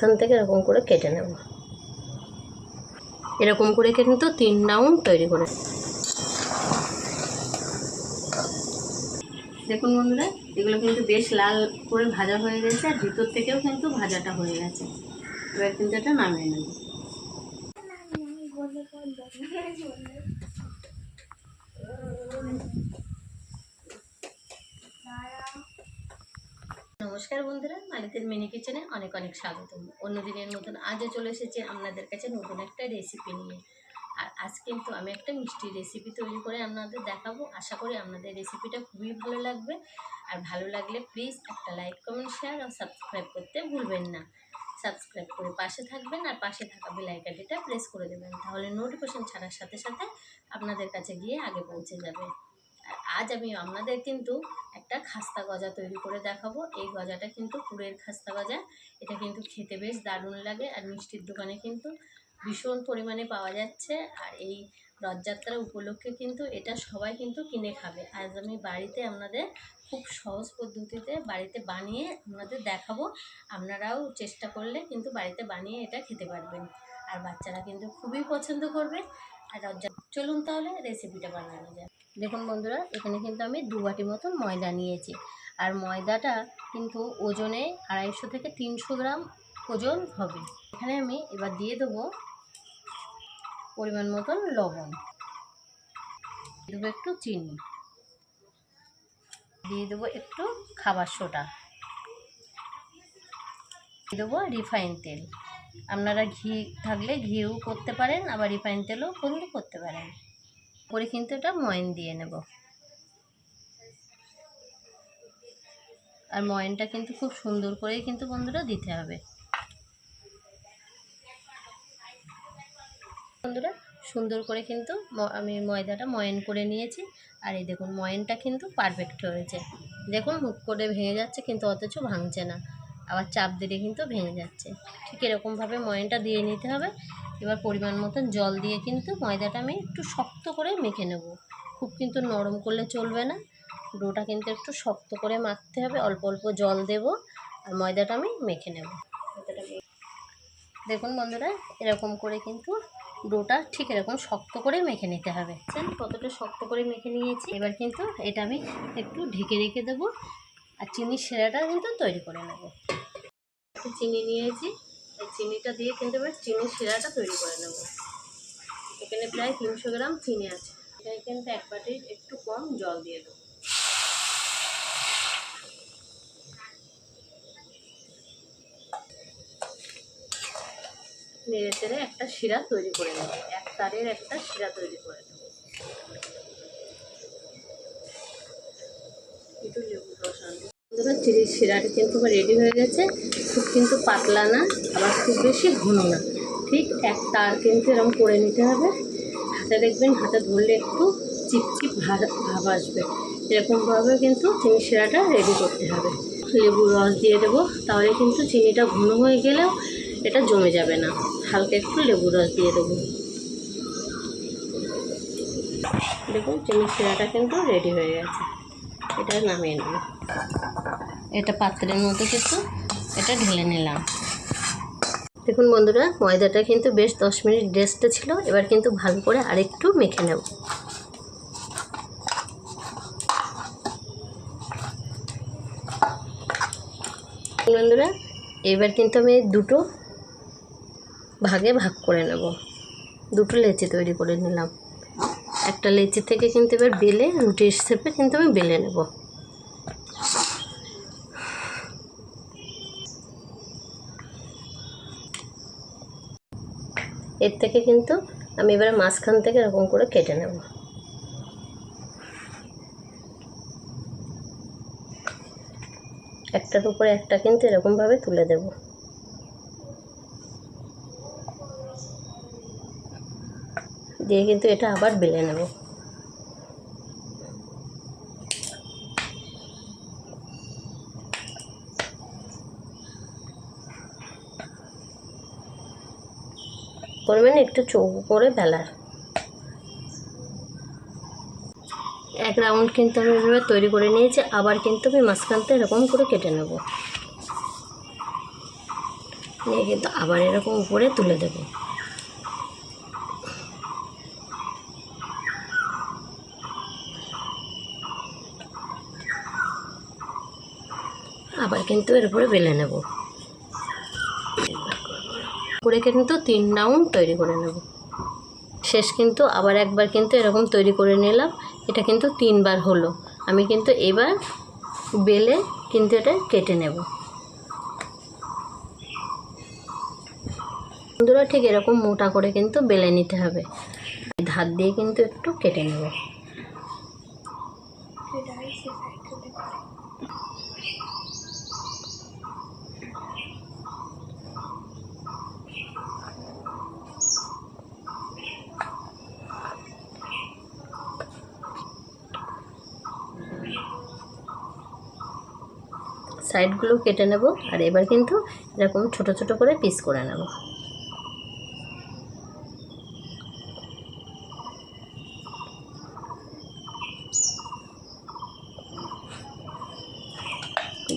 মাঝখান থেকে এরকম করে কেটে নেব। এরকম করে কিন্তু তিন রাউন্ড তৈরি করে দেখুন বন্ধুরা এগুলো কিন্তু বেশ লাল করে ভাজা হয়ে গেছে আর ভিতর থেকেও কিন্তু ভাজাটা হয়ে গেছে। এবার কিন্তু এটা নামিয়ে নেব। নমস্কার বন্ধুরা মালিতের মিনি কিচেনে অনেক অনেক স্বাগতম। অন্য দিনের মতন আজও চলে এসেছি আপনাদের কাছে নতুন একটা রেসিপি নিয়ে। আর আজ কিন্তু আমি একটা মিষ্টি রেসিপি তৈরি করে আপনাদের দেখাবো। আশা করি আপনাদের রেসিপিটা খুবই ভালো লাগবে। আর ভালো লাগলে প্লিজ একটা লাইক কমেন্ট শেয়ার আর সাবস্ক্রাইব করতে ভুলবেন না। সাবস্ক্রাইব করে পাশে থাকবেন আর পাশে থাকা বেল আইকনটিটা প্রেস করে দেবেন। তাহলে নোটিফিকেশন ছাড়ার সাথে সাথে আপনাদের কাছে গিয়ে আগে পৌঁছে যাবে। আজ আমি আপনাদের কিন্তু একটা খাস্তা গজা তৈরি করে দেখাবো। এই গজাটা কিন্তু পুরের খাস্তা গজা। এটা কিন্তু খেতে বেশ দারুণ লাগে আর মিষ্টির দোকানে কিন্তু ভীষণ পরিমাণে পাওয়া যাচ্ছে। আর এই রথযাত্রা উপলক্ষে কিন্তু এটা সবাই কিন্তু কিনে খাবে। আজ আমি বাড়িতে আপনাদের খুব সহজ পদ্ধতিতে বাড়িতে বানিয়ে আপনাদের দেখাবো। আপনারাও চেষ্টা করলে কিন্তু বাড়িতে বানিয়ে এটা খেতে পারবেন। আর বাচ্চারা কিন্তু খুবই পছন্দ করবে। আর রথযাত্রা চলুন তাহলে রেসিপিটা বানানো যায় দেখুন বন্ধুরা, এখানে কিন্তু আমি দু বাটি মতন ময়দা নিয়েছি। আর ময়দাটা কিন্তু ওজনে আড়াইশো থেকে তিনশো গ্রাম ওজন হবে। এখানে আমি এবার দিয়ে দেবো পরিমাণ মতন লবণ। দেবো একটু চিনি। দিয়ে দেবো একটু খাবার সোডা। দিয়ে দেবো রিফাইন তেল। আপনারা ঘি থাকলে ঘিও করতে পারেন, আবার রিফাইন তেলও কিন্তু করতে পারেন। করে কিন্তু এটা ময়ন দিয়ে নেব। আর ময়নটা কিন্তু খুব সুন্দর করেই কিন্তু বন্ধুরা দিতে হবে। বন্ধুরা, সুন্দর করে কিন্তু আমি ময়দাটা ময়ন করে নিয়েছি। আর এই দেখুন, ময়নটা কিন্তু পারফেক্ট হয়েছে। দেখুন হুক করে ভেঙে যাচ্ছে কিন্তু অথচ ভাঙছে না। আবার চাপ দিলে কিন্তু ভেঙে যাচ্ছে। ঠিক এরকমভাবে ময়নটা দিয়ে নিতে হবে। এবার পরিমাণ মতন জল দিয়ে কিন্তু ময়দাটা আমি একটু শক্ত করে মেখে নেব। খুব কিন্তু নরম করলে চলবে না। ডোটা কিন্তু একটু শক্ত করে মাখতে হবে, অল্প অল্প জল দেব আর ময়দাটা আমি মেখে নেব। দেখুন বন্ধুরা, এরকম করে কিন্তু ডোটা ঠিক এরকম শক্ত করে মেখে নিতে হবে? কতটা শক্ত করে মেখে নিয়েছি। এবার কিন্তু এটা আমি একটু ঢেকে রেখে দেবো আর চিনির সেরাটা কিন্তু তৈরি করে নেব। চিনি নিয়েছি। চিনিটা দিয়ে কিন্তু এবার চিনির শিরাটা তৈরি করে নেব। এখানে প্রায় তিনশো গ্রাম চিনি আছে। এখানে কিন্তু এক বাটির একটু কম জল দিয়ে দেবো। নেড়ে চেড়ে একটা শিরা তৈরি করে নেব। এক তারের একটা শিরা তৈরি করে নেব। একটু লেবু রস আনব। শিরাটা কিন্তু রেডি হয়ে গেছে। খুব কিন্তু পাতলা না, আবার খুব বেশি ঘন না। ঠিক এক তার কিন্তু এরকম করে নিতে হবে। হাতে দেখবেন, হাতে ধরলে একটু চিপচিপ ভাব আসবে। এরকমভাবে কিন্তু চিনি শিরাটা রেডি করতে হবে। লেবুর রস দিয়ে দেবো, তাহলে কিন্তু চিনিটা ঘন হয়ে গেলেও এটা জমে যাবে না। হালকা একটু লেবুর রস দিয়ে দেবো। দেখুন, চিনি শিরাটা কিন্তু রেডি হয়ে গেছে। এটা নামিয়ে নেব। এটা পাত্রের মধ্যে কিন্তু এটা ঢেলে নিলাম। দেখুন বন্ধুরা, ময়দাটা কিন্তু বেশ দশ মিনিট রেস্টে ছিল, এবার কিন্তু ভালো করে আরেকটু মেখে নেব। বন্ধুরা, এবার কিন্তু আমি দুটো ভাগে ভাগ করে নেব। দুটো লেচি তৈরি করে নিলাম। একটা লেচি থেকে কিন্তু এবার বেলে রুটির শেপে কিন্তু আমি বেলে নেব। এর থেকে কিন্তু আমি এবারে মাঝখান থেকে এরকম করে কেটে নেব। একটার উপরে একটা কিন্তু এরকমভাবে তুলে দেব। দিয়ে কিন্তু এটা আবার বেলে নেব। করবেন, একটু চৌকো করে বেলার। এক রাউন্ড কিন্তু আমি এভাবে তৈরি করে নিয়েছি, আবার কিন্তু আমি মাঝখানতে এরকম করে কেটে নেব। নিয়ে কিন্তু আবার এরকম উপরে তুলে দেব। আবার কিন্তু এর উপরে বেলে নেব। করে কিন্তু তিন রাউন্ড তৈরি করে নেব। শেষ কিন্তু আবার একবার কিন্তু এরকম তৈরি করে নিলাম, এটা কিন্তু তিনবার হলো। আমি কিন্তু এবার বেলে কিন্তু এটা কেটে নেব। বন্ধুরা, ঠিক এরকম মোটা করে কিন্তু বেলে নিতে হবে। ধার দিয়ে কিন্তু একটু কেটে নেব। সাইডগুলো কেটে নেব আর এবার কিন্তু এরকম ছোট ছোট করে পিস করে নেব।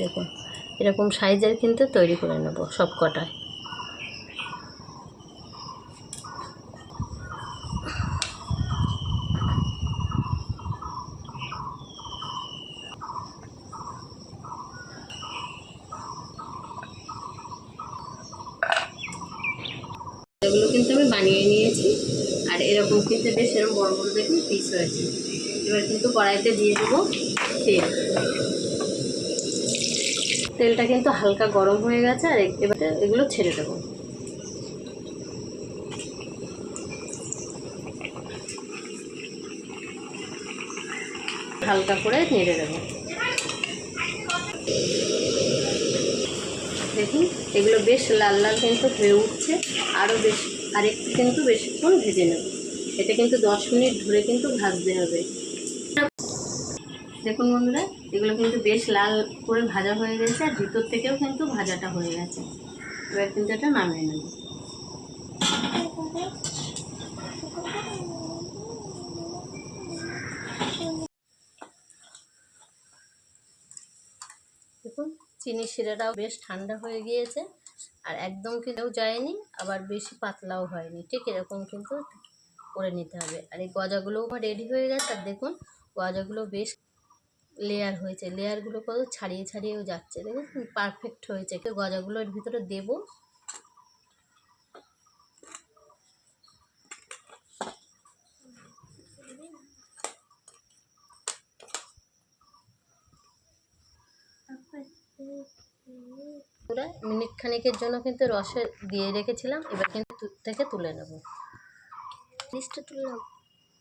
দেখুন, এরকম সাইজের কিন্তু তৈরি করে নেব সব কটায় এগুলো কিন্তু আমি বানিয়ে নিয়েছি। আর এরকম কিন্তু বেশ এরকম বড় বড় দেখুন পিস হয়েছে। এবার কিন্তু কড়াইতে দিয়ে দেবো তেল। তেলটা কিন্তু হালকা গরম হয়ে গেছে আর এবার এগুলো ছেড়ে দেবো। হালকা করে নেড়ে দেবো। দেখুন, এগুলো বেশ লাল লাল কিন্তু হয়ে উঠছে। আরও বেশ আর একটু কিন্তু বেশিক্ষণ ভেজে নেব। এটা কিন্তু দশ মিনিট ধরে কিন্তু ভাজতে হবে। দেখুন বন্ধুরা, এগুলো কিন্তু বেশ লাল করে ভাজা হয়ে গেছে, আর ভিতর থেকেও কিন্তু ভাজাটা হয়ে গেছে। এবার কিন্তু এটা নামিয়ে নেব দেখুন চিনি শিরাটাও বেশ ঠান্ডা হয়ে গিয়েছে আর একদম কিন্তু যায়নি, আবার বেশি পাতলাও হয়নি। ঠিক এরকম কিন্তু করে নিতে হবে। আর এই গজাগুলোও রেডি হয়ে গেছে। আর দেখুন, গজাগুলো বেশ লেয়ার হয়েছে। লেয়ারগুলো কত ছাড়িয়ে ছাড়িয়েও যাচ্ছে। দেখুন পারফেক্ট হয়েছে। কেউ গজাগুলো এর ভিতরে দেবো পুরো মিনিট খানিকের জন্য কিন্তু রসে দিয়ে রেখেছিলাম এবার কিন্তু দুধ থেকে তুলে নেব। নিচটা তুললাম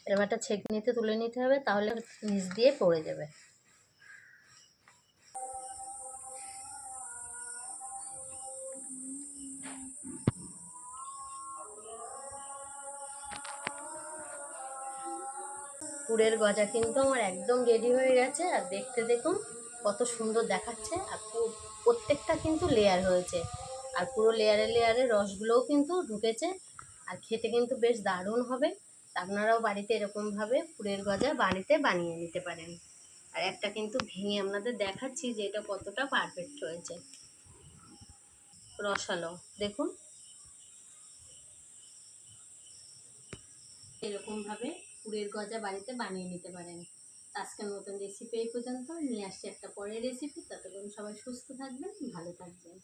এবার একটা ছেঁকনিতে তুলে নিতে হবে তাহলে নিচ দিয়ে পড়ে যাবে। পুরের গজা কিন্তু আমার একদম রেডি হয়ে গেছে আর দেখতে দেখুন। কত সুন্দর দেখাচ্ছে আর প্রত্যেকটা কিন্তু লেয়ার হয়েছে। আর পুরো লেয়ারে লেয়ারে রসগুলোও কিন্তু ঢুকেছে আর খেতে কিন্তু বেশ দারুণ হবে। আপনারাও বাড়িতে এরকমভাবে পুরের গজা বাড়িতে বানিয়ে নিতে পারেন। আর একটা কিন্তু ভেঙে আপনাদের দেখাচ্ছি যে এটা কতটা পারফেক্ট হয়েছে। রসালো, দেখুন। এরকমভাবে পুরের গজা বাড়িতে বানিয়ে নিতে পারেন। আজকের মতন রেসিপি এই পর্যন্ত। নিয়ে আসছি একটা পরের রেসিপি ততক্ষণ সবাই সুস্থ থাকবেন, ভালো থাকবেন।